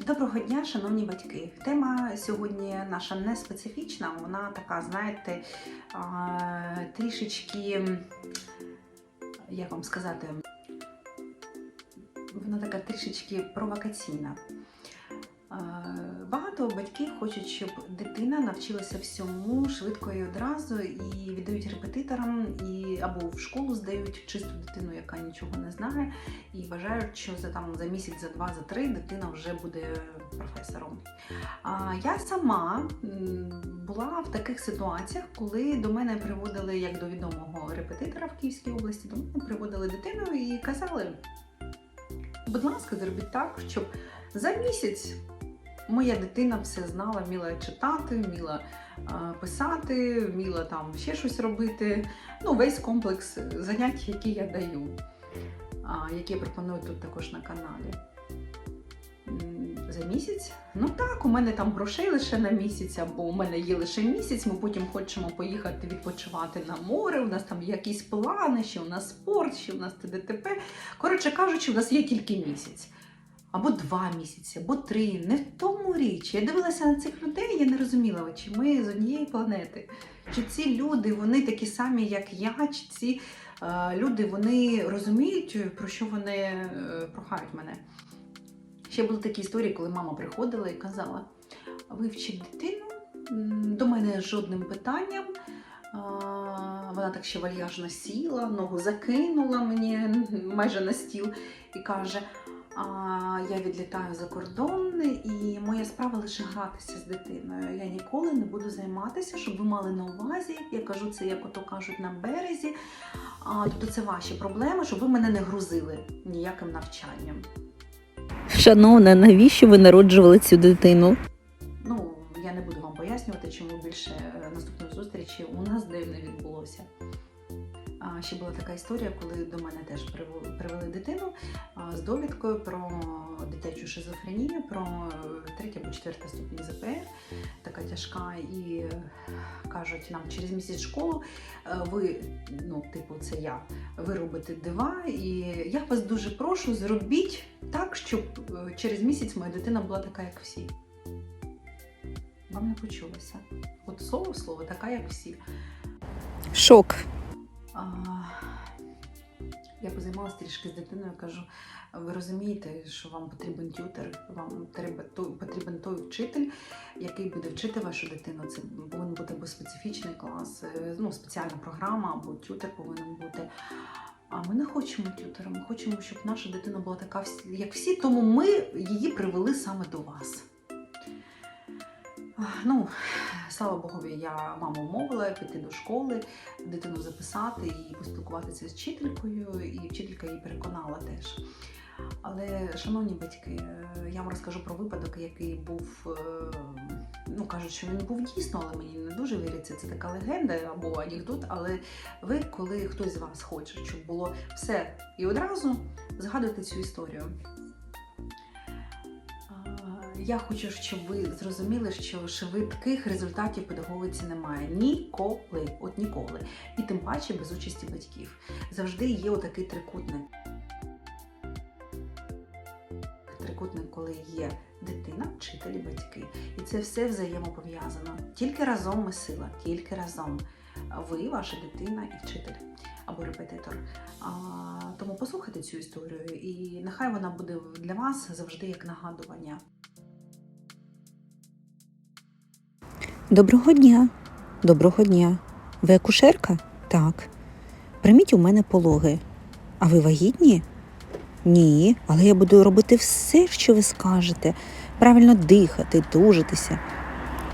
Доброго дня, шановні батьки. Тема сьогодні наша не специфічна, вона така, знаєте, трішечки, як вам сказати, вона така трішечки провокаційна. Багато батьків хочуть, щоб дитина навчилася всьому швидко і одразу, і віддають репетиторам, і або в школу здають чисту дитину, яка нічого не знає, і вважають, що за там за місяць, за два, за три дитина вже буде професором. А я сама була в таких ситуаціях, коли до мене приводили як до відомого репетитора в Київській області, до мене приводили дитину і казали: будь ласка, зробіть так, щоб за місяць. Моя дитина все знала, вміла читати, вміла писати, вміла там ще щось робити. Ну, весь комплекс занять, які я даю, які я пропоную тут також на каналі. За місяць? Ну так, у мене там грошей лише на місяць, або у мене є лише місяць. Ми потім хочемо поїхати відпочивати на море. У нас там якісь плани, ще у нас спорт, ще у нас ТДТП. Коротше кажучи, у нас є тільки місяць. Або два місяці, або три. Не в тому річ. Я дивилася на цих людей, я не розуміла, чи ми з однієї планети. Чи ці люди, вони такі самі, як я, чи ці е, люди вони розуміють, про що вони е, прохають мене. Ще були такі історії, коли мама приходила і казала: вивчіть дитину до мене жодним питанням. Вона так ще вальяжно сіла, ногу закинула мені майже на стіл і каже: Я відлітаю за кордон, і моя справа лише гратися з дитиною. Я ніколи не буду займатися, щоб ви мали на увазі. Я кажу це, як ото кажуть, на березі. А, тобто це ваші проблеми, щоб ви мене не грузили ніяким навчанням. Шановна, навіщо ви народжували цю дитину? Ну, я не буду вам пояснювати, чому більше е, наступної зустрічі у нас де не відбулося. Ще була така історія, коли до мене теж привели дитину з довідкою про дитячу шизофренію, про е, третє або четверте ступінь ЗПР, така тяжка, і е, кажуть нам через місяць школу е, ви, ну, типу, це я, ви робите дива, і я вас дуже прошу, зробіть так, щоб через місяць моя дитина була така, як всі. Вам не почулося. От слово слово, така, як всі. Шок. Я позаймалася трішки з дитиною, кажу, ви розумієте, що вам потрібен тютер, вам потрібен той вчитель, який буде вчити вашу дитину. Це повинен бути або специфічний клас, е, ну, спеціальна програма, або тютер повинен бути. А ми не хочемо тютера, ми хочемо, щоб наша дитина була така, як всі, тому ми її привели саме до вас. Ну, слава Богові, я маму вмовила піти до школи, дитину записати і поспілкуватися з вчителькою, і вчителька її переконала теж. Але, шановні батьки, е, я вам розкажу про випадок, який був, е, ну кажуть, що він був дійсно, але мені не дуже віриться. Це така легенда або анекдот. Але ви, коли хтось з вас хоче, щоб було все і одразу, згадуйте цю історію. Я хочу, щоб ви зрозуміли, що швидких результатів педагогіці немає ніколи, от ніколи. І тим паче без участі батьків. Завжди є отакий трикутник. Трикутник, коли є дитина, вчитель батьки. І це все взаємопов'язано. Тільки разом ми сила, тільки разом. Ви, ваша дитина і вчитель або репетитор. А, тому послухайте цю історію, і нехай вона буде для вас завжди як нагадування. Доброго дня. Доброго дня. Ви акушерка? Так. Прийміть у мене пологи. А ви вагітні? Ні, але я буду робити все, що ви скажете. Правильно дихати, тужитися.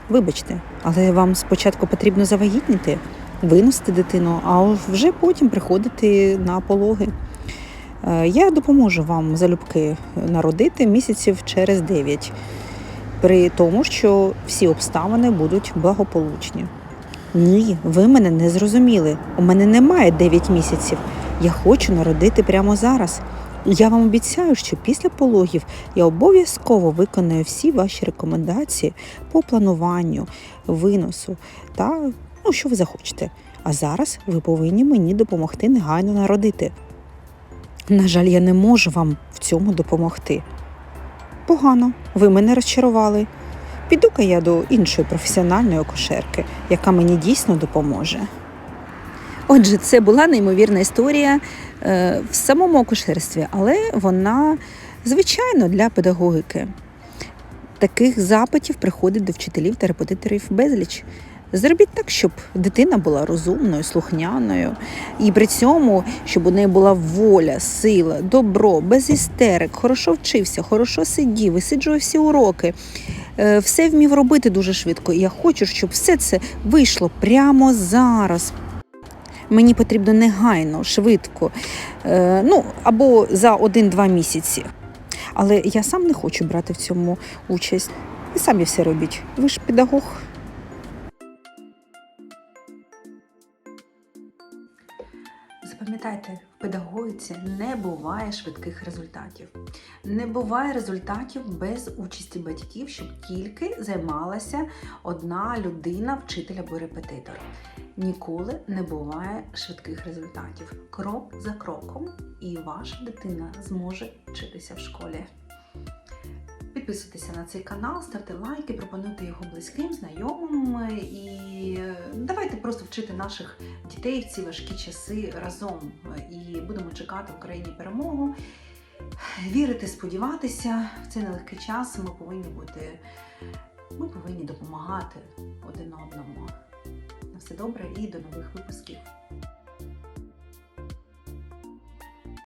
Вибачте, але вам спочатку потрібно завагітніти, виносити дитину, а вже потім приходити на пологи. Е, Я допоможу вам залюбки народити місяців через 9 при тому, що всі обставини будуть благополучні. Ні, ви мене не зрозуміли. У мене немає 9 місяців. Я хочу народити прямо зараз. Я вам обіцяю, що після пологів я обов'язково виконаю всі ваші рекомендації по плануванню, виносу та ну, що ви захочете. А зараз ви повинні мені допомогти негайно народити. На жаль, я не можу вам в цьому допомогти. Непогано. Ви мене розчарували. Піду-ка я до іншої професіональної акушерки, яка мені дійсно допоможе. Отже, це була неймовірна історія е, в самому акушерстві, але вона звичайно для педагогіки. Таких запитів приходить до вчителів та репетиторів безліч. Зробіть так, щоб дитина була розумною, слухняною, і при цьому, щоб у неї була воля, сила, добро, без істерик, хорошо вчився, хорошо сидів, висиджував всі уроки, е, все вмів робити дуже швидко. І я хочу, щоб все це вийшло прямо зараз. Мені потрібно негайно, швидко, е, ну або за один-два місяці. Але я сам не хочу брати в цьому участь. Ви самі все робіть. Ви ж педагог. Запам'ятайте, в педагогіці не буває швидких результатів. Не буває результатів без участі батьків, щоб тільки займалася одна людина, вчитель або репетитор. Ніколи не буває швидких результатів. Крок за кроком, і ваша дитина зможе вчитися в школі. Підписуйтеся на цей канал, ставте лайки, пропонуйте його близьким, знайомим і давайте просто вчити наших дітей в ці важкі часи разом. І будемо чекати в Україні перемогу. Вірити, сподіватися в цей нелегкий час. Ми повинні бути, ми повинні допомагати один одному. На все добре і до нових випусків.